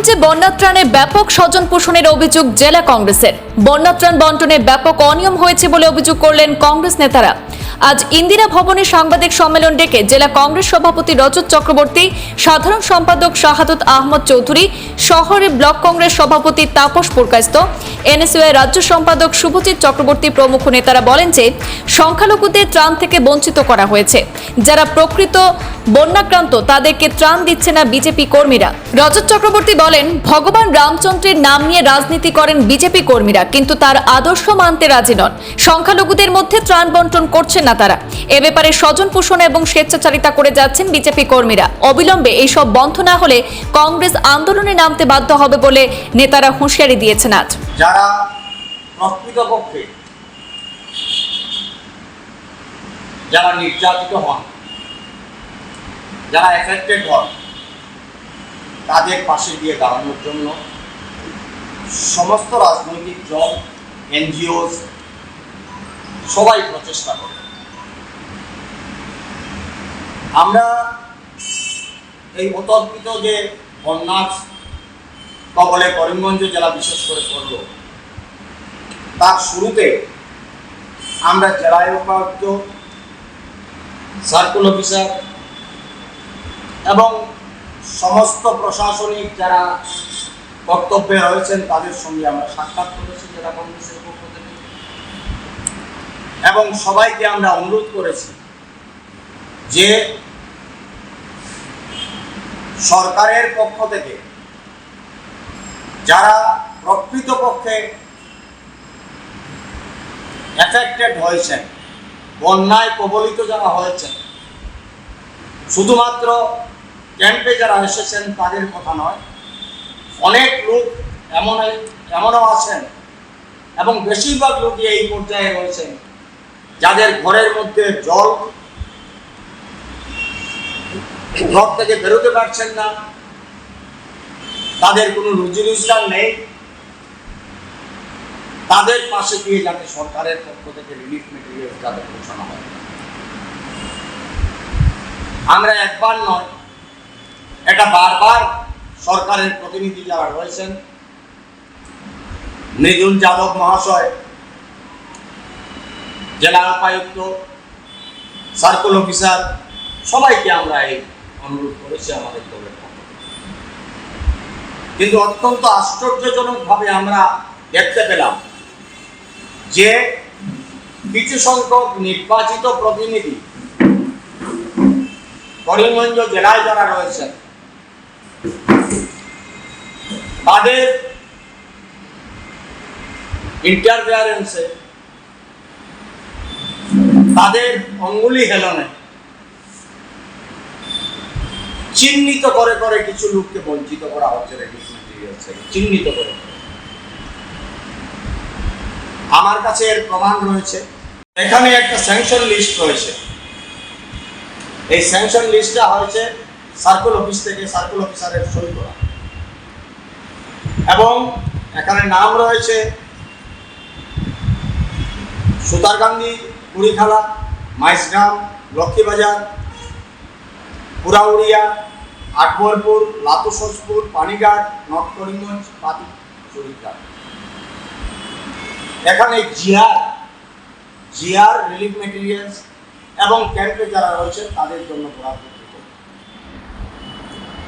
করিমগঞ্জে বন্যাত্রাণে ব্যাপক স্বজন পোষণের অভিযোগ জেলা কংগ্রেসের। বন্যাত্রাণ বন্টনে ব্যাপক অনিয়ম হয়েছে বলে অভিযোগ করলেন কংগ্রেস নেতারা। আজ ইন্দিরা ভবনে সাংবাদিক সম্মেলন ডেকে জেলা কংগ্রেস সভাপতি রজত চক্রবর্তী, সাধারণ সম্পাদক শাহাদত আহমদ চৌধুরী, শহরে ব্লক কংগ্রেস সভাপতি তাপস পুরকাস্ত এনএসইউ রাজ্য সম্পাদক শুভজিৎ চক্রবর্তী প্রমুখ নেতারা বলেন যে, সংখ্যালঘুদের ত্রাণ থেকে বঞ্চিত করা হয়েছে। যারা প্রকৃত বন্যাক্রান্ত, তাদেরকে ত্রাণ দিচ্ছে না বিজেপি কর্মীরা। রজত চক্রবর্তী বলেন, ভগবান রামচন্দ্রের নাম নিয়ে রাজনীতি করেন বিজেপি কর্মীরা, কিন্তু তার আদর্শ মানতে রাজি নন। সংখ্যালঘুদের মধ্যে ত্রাণ বন্টন করছে না। তারা। এ ব্যাপারে স্বজন পোষণ এবং স্বেচ্ছাচারিতা করে যাচ্ছেন বিজেপি কর্মীরা। অবিলম্বে এইসব বন্ধ না হলে কংগ্রেস আন্দোলনে নামতে বাধ্য হবে বলে নেতারা হুঁশিয়ারি দিয়েছেন আজ। যারা প্রকৃতপক্ষে যারা নির্যাতিত হন, যারা এফেক্টেড হন, তাদের পাশে দিয়ে দাঁড়ানোর জন্য সমস্ত রাজনৈতিক সবাই প্রচেষ্টা করে। আমরা এই অতর্কিত যে বন্যার কবলে করিমগঞ্জ জেলা বিশেষ করে পড়ল তার শুরুতে আমরা জেলায় উপায়ুক্ত, সার্কুল অফিসার এবং সমস্ত প্রশাসনিক যারা কর্তব্যে রয়েছেন তাদের সঙ্গে আমরা সাক্ষাৎ করেছি, জেলা কংগ্রেসের পক্ষ থেকে। এবং সবাইকে আমরা অনুরোধ করেছি যে সরকারের পক্ষ থেকে যারা প্রকৃতপক্ষে এফেক্টেড হয়েছেন, বন্যায় কবলিত যারা হয়েছেন, শুধুমাত্র ক্যাম্পে যারা এসেছেন তাদের কথা নয়, অনেক লোক এমন এমনও আছেন এবং বেশিরভাগ লোকই এই পর্যায়ে রয়েছেন, যাদের ঘরের মধ্যে জল ঘর থেকে বেরোতে পারছেন না। তাদের কোনো রুজি রোজগার নেই। তাদের পাশে দিয়ে যাতে সরকারের পক্ষ থেকে রিলিফ মেটেরিয়াল যাতে পৌঁছানো হয়। আমরা একবার নয়, এটা বারবার সরকারের প্রতিনিধি যারা রয়েছেন, মৃদুল যাদব মহাশয়, জেলা উপায়ুক্ত সার্কুল অফিসার সবাইকে আমরা এই অনুরোধ করেছি আমাদের দলের কিন্তু অত্যন্ত আশ্চর্যজনকভাবে আমরা দেখতে পেলাম যে কিছু সংখ্যক নির্বাচিত প্রতিনিধি করিমগঞ্জ জেলায় যারা রয়েছেন, তাদের ইন্টারফেয়ারেন্সে তাদের অঙ্গুলি হেলনে চিহ্নিত করে করে কিছু লোককে বঞ্চিত করা হচ্ছে চিহ্নিত করে। আমার কাছে এর প্রমাণ রয়েছে। এখানে একটা স্যাংশন লিস্ট রয়েছে। এই স্যাংশন লিস্টটা হয়েছে সার্কুল অফিস থেকে সার্কুল অফিসারের সই করা। এবং এখানে নাম রয়েছে সুতারকান্দি কুড়িখালা মাইসগ্রাম লক্ষ্মীবাজার পুরাউড়িয়া আকবরপুর লাতুসজপুর পানিঘাট, নর্থ করিমগঞ্জ পাতি চরিগ্রাম এখানে জিআর জিআর রিলিফ মেটেরিয়ালস এবং ক্যাম্পে যারা রয়েছে তাদের জন্য বরাদ্দ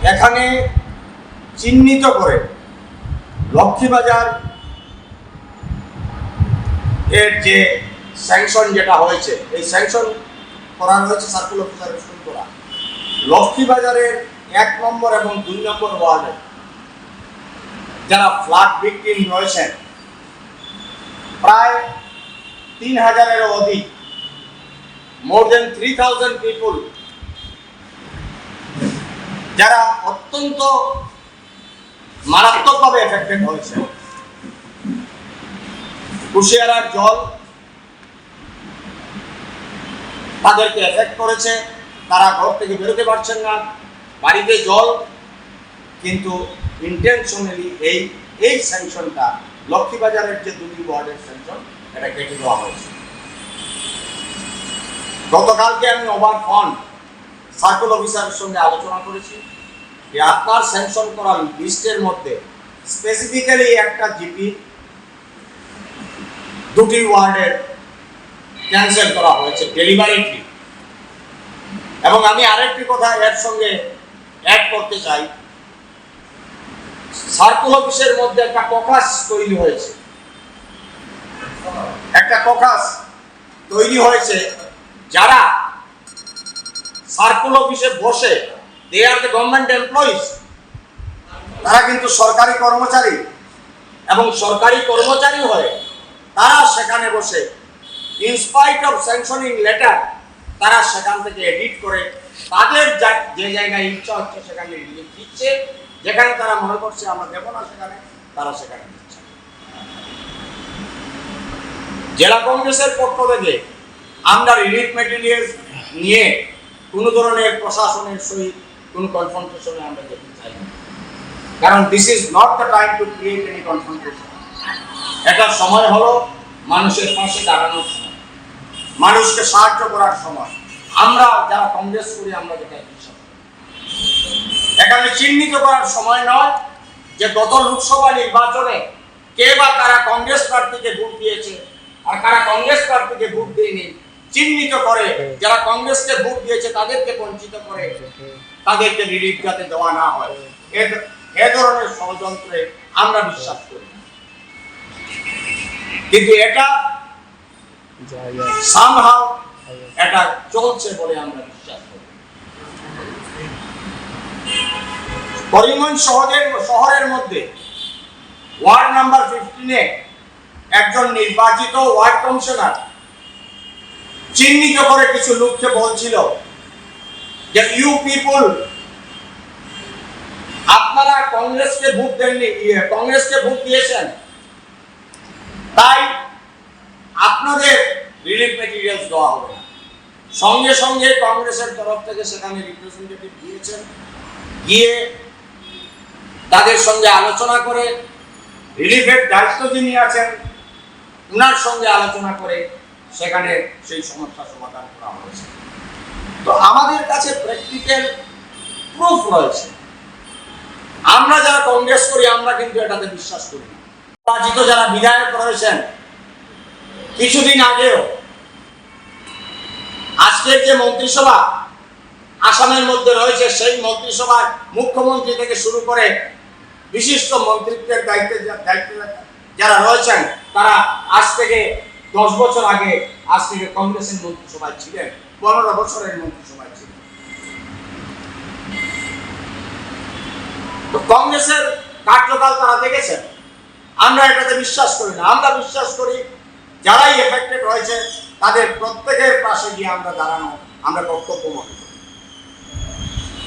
এখানে চিহ্নিত করে লক্ষ্মীবাজার এর যে স্যাংশন যেটা হয়েছে, এই স্যাংশন করা হয়েছে সার্কুল অফিসারের শুরু করা লক্ষ্মীবাজারের এক নম্বর এবং দুই নম্বর ওয়ার্ডে যারা ফ্লাড ভিকটিম রয়েছেন প্রায় তিন হাজারেরও অধিক more than three thousand people যারা অত্যন্ত মারাত্মকভাবে এফেক্টেড হয়েছে। কুশিয়ারার জল তাদেরকে এফেক্ট করেছে, তারা ঘর থেকে বেরোতে পারছেন না। বাড়িতে জল, কিন্তু ইন্টেনশনালি এই এই স্যাংশনটা লক্ষ্মীবাজারের যে দুটি ওয়ার্ডের স্যাংশন এটা কেটে দেওয়া হয়েছে। গতকালকে আমি ওভার ফন্ড সার্কুল অফিসারের সঙ্গে আলোচনা করেছি। যে আপনার স্যাংশন করা লিস্টের মধ্যে স্পেসিফিক্যালি একটা জিপি দুটি ওয়ার্ডের ক্যান্সেল করা হয়েছে ডেলিভারিটলি এবং আমি আরেকটি কথা এর সঙ্গে অ্যাড করতে চাই। সার্কুল অফিসের মধ্যে একটা ককাস তৈরি হয়েছে। একটা ককাস তৈরি হয়েছে যারা সার্কুল অফিসে বসে they are the government employees তারা কিন্তু সরকারি কর্মচারী এবং সরকারি কর্মচারী হয়ে তারা সেখানে বসে ইনস্পাইট অফ স্যাংশনিং লেটার তারা সেখান থেকে এডিট করে তাদের যে জায়গায় ইচ্ছা হচ্ছে সেখানে দিচ্ছে যেখানে তারা মনে করছে আমরা দেবো না সেখানে, তারা সেখানে দিচ্ছে জেলা কংগ্রেসের পক্ষ থেকে আমরা রিলিফ মেটেরিয়াল নিয়ে কোনো ধরনের প্রশাসনের সহিত কোনো কনফ্রন্টেশনে আমরা যেতে চাই কারণ this is not the time to create any confrontation এটা সময় হলো মানুষের পাশে দাঁড়ানোর সময়। মানুষকে সাহায্য করার সময়। আমরা যারা কংগ্রেস করি আমরা যেটা বিশ্বাস এখানে চিহ্নিত করার সময় নয় যে গত লোকসভা নির্বাচনে কে বা কারা কংগ্রেস প্রার্থীকে ভোট দিয়েছে আর কারা কংগ্রেস প্রার্থীকে ভোট দেয়নি চিহ্নিত করে যারা কংগ্রেসকে ভোট দিয়েছে তাদেরকে বঞ্চিত করে তাদেরকে রিলিফ যাতে দেওয়া না হয়। এ- এ ধরনের ষড়যন্ত্রে আমরা বিশ্বাস করি। কিন্তু এটা সামহাও এটা চলছে বলে আমরা বিশ্বাস করি। করিমগঞ্জ শহরের শহরের মধ্যে ওয়ার্ড নাম্বার ফিফটিনে একজন নির্বাচিত ওয়ার্ড কমিশনার চিহ্নিত করে কিছু লোককে বলছিল যে ইউ পিপুল আপনারা কংগ্রেসকে ভোট দেননি ইয়ে, কংগ্রেসকে ভোট দিয়েছেন। তাই আপনাদের রিলিফ মেটেরিয়ালস দেওয়া হবে। সঙ্গে সঙ্গে কংগ্রেসের তরফ থেকে সেখানে রিপ্রেজেন্টেটিভ গিয়েছেন। গিয়ে তাদের সঙ্গে আলোচনা করে রিলিফের দায়িত্ব যিনি আছেন ওনার সঙ্গে আলোচনা করে সেখানে সেই সমস্যা সমাধান করা হয়েছে। তো আমাদের কাছে প্র্যাকটিক্যাল প্রুফ রয়েছে। আমরা যারা কংগ্রেস করি, আমরা কিন্তু এটাতে বিশ্বাস করি নির্বাচিত যারা বিধায়ক রয়েছেন, কিছুদিন আগেও আজকের যে মন্ত্রিসভা আসামের মধ্যে রয়েছে, সেই মন্ত্রিসভায় মুখ্যমন্ত্রী থেকে শুরু করে বিশিষ্ট মন্ত্রিত্বের দায়িত্বে দায়িত্বে যারা রয়েছেন, তারা আজ থেকে দশ বছর আগে আজ থেকে কংগ্রেসের মন্ত্রিসভায় ছিলেন, পনেরো বছরের মন্ত্রিসভায় ছিলেন। তো কংগ্রেসের কার্যকাল তারা দেখেছেন। আমরা এটাতে বিশ্বাস করি না। আমরা বিশ্বাস করি যারাই এফেক্টেড হয়েছে, তাদের প্রত্যেকের পাশে গিয়ে আমরা দাঁড়ানো, আমরা কর্তব্য মনে করি।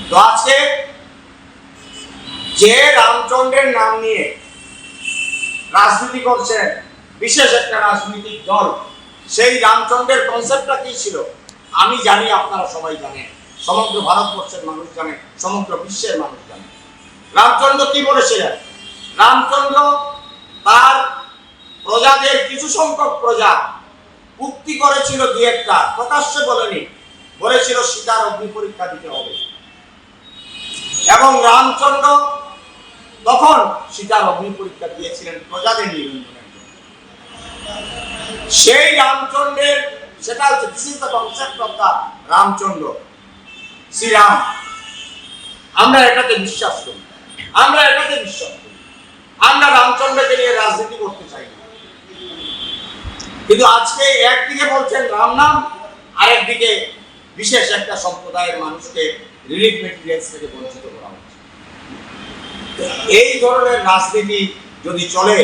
তো আজকে যে রামচন্দ্রের নাম নিয়ে রাজনীতি করছে বিশেষ একটা রাজনৈতিক দল, সেই রামচন্দ্রের কনসেপ্টটা কি ছিল? আমি জানি, আপনারা সবাই জানেন, সমগ্র ভারতবর্ষের মানুষ জানে, সমগ্র বিশ্বের মানুষ জানে। রামচন্দ্র কি বলেছিলেন? রামচন্দ্র তার কিছু সংখ্যক প্রজা উক্তি করেছিল দুই একটা। প্রকাশ্যে বলেনি। বলেছিল সীতার অগ্নি পরীক্ষা দিতে হবে। এবং রামচন্দ্র তখন সীতার অগ্নি পরীক্ষা দিয়েছিলেন প্রজাদের নিরঞ্জনের জন্য। সেই রামচন্দ্রের, সেটা হচ্ছে this concept of the Ramchandra. Shriram, আমরা এটাতে বিশ্বাস করি। আমরা এটাতে বিশ্বাস করি। আমরা রামচন্দ্রকে নিয়ে রাজনীতি করতে চাই না। কিন্তু আজকে একদিকে বলছেন রাম নাম আরেকদিকে বিশেষ একটা সম্প্রদায়ের মানুষকে রিলিফ মেটেরিয়ালস থেকে বঞ্চিত করা হচ্ছে। এই ধরনের রাজনীতি যদি চলে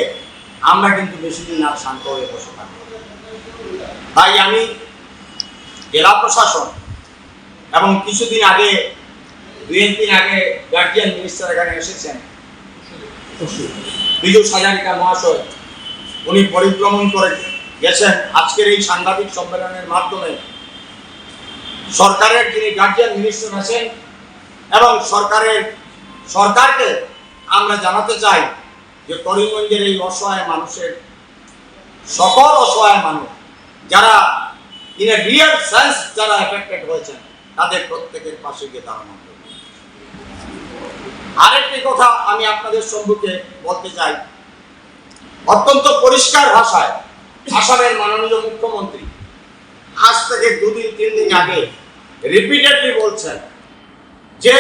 আমরা কিন্তু বেশি দিন আর শান্ত হয়ে বসে থাকব তাই আমি জেলা প্রশাসন এবং কিছুদিন আগে দুই একদিন আগে গার্জিয়ান মিনিস্টার এখানে এসেছেন। বিজু সাজারিকা মহাশয় উনি পরিভ্রমণ করে গেছেন আজকের এই সাংবাদিক সম্মেলনের মাধ্যমে সরকারের যিনি গার্জিয়ান মিনিস্টার আছেন এবং সরকারের সরকারকে আমরা জানাতে চাই যে করিমগঞ্জের এই অসহায় মানুষের সকল অসহায় মানুষ যারা ইন এ রিয়েল সেন্স যারা এফেক্টেড হয়েছেন, তাদের প্রত্যেকের পাশে গিয়ে দাঁড়ানো। আরেকটি কথা আমি আপনাদের সম্মুখে বলতে চাই অত্যন্ত পরিষ্কার ভাষায় আসামের মাননীয় মুখ্যমন্ত্রী। আজ থেকে দুদিন, তিন দিন আগে রিপিটেডলি বলছেন যে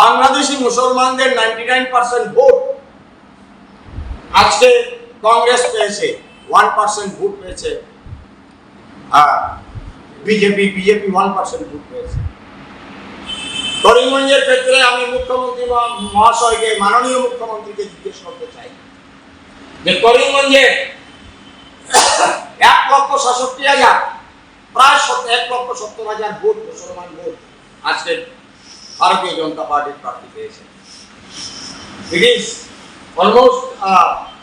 বাংলাদেশি মুসলমানদের নাইনটি নাইন পার্সেন্ট ভোট আজকে কংগ্রেস পেয়েছে ওয়ান পার্সেন্ট ভোট পেয়েছে BJP BJP one percent vote পেয়েছে। করিমগঞ্জের ক্ষেত্রে আমি মুখ্যমন্ত্রী মহাশয়কে, মাননীয় মুখ্যমন্ত্রীকে জিজ্ঞেস করতে চাই যে করিমগঞ্জে এক লক্ষ সাতষট্টি হাজার, প্রায় এক লক্ষ সত্তর হাজার ভোট, মুসলমান ভোট আজকে ভারতীয় জনতা পার্টির প্রার্থী পেয়েছে। It almost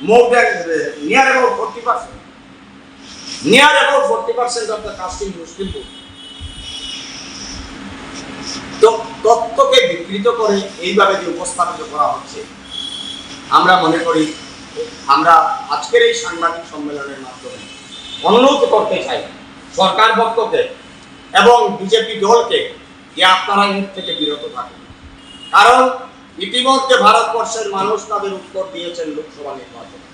more than near about forty percent near about forty percent of the casting মুসলিম তত্ত্বকে বিকৃত করে এইভাবে যে উপস্থাপিত করা হচ্ছে, আমরা মনে করি আমরা আজকের এই সাংবাদিক সম্মেলনের মাধ্যমে অনুরোধ করতে চাই সরকার পক্ষকে এবং বিজেপি দলকে যে আপনারা এর থেকে বিরত থাকুন। কারণ ইতিমধ্যে ভারতবর্ষের মানুষ তাদের উত্তর দিয়েছেন লোকসভা নির্বাচনে।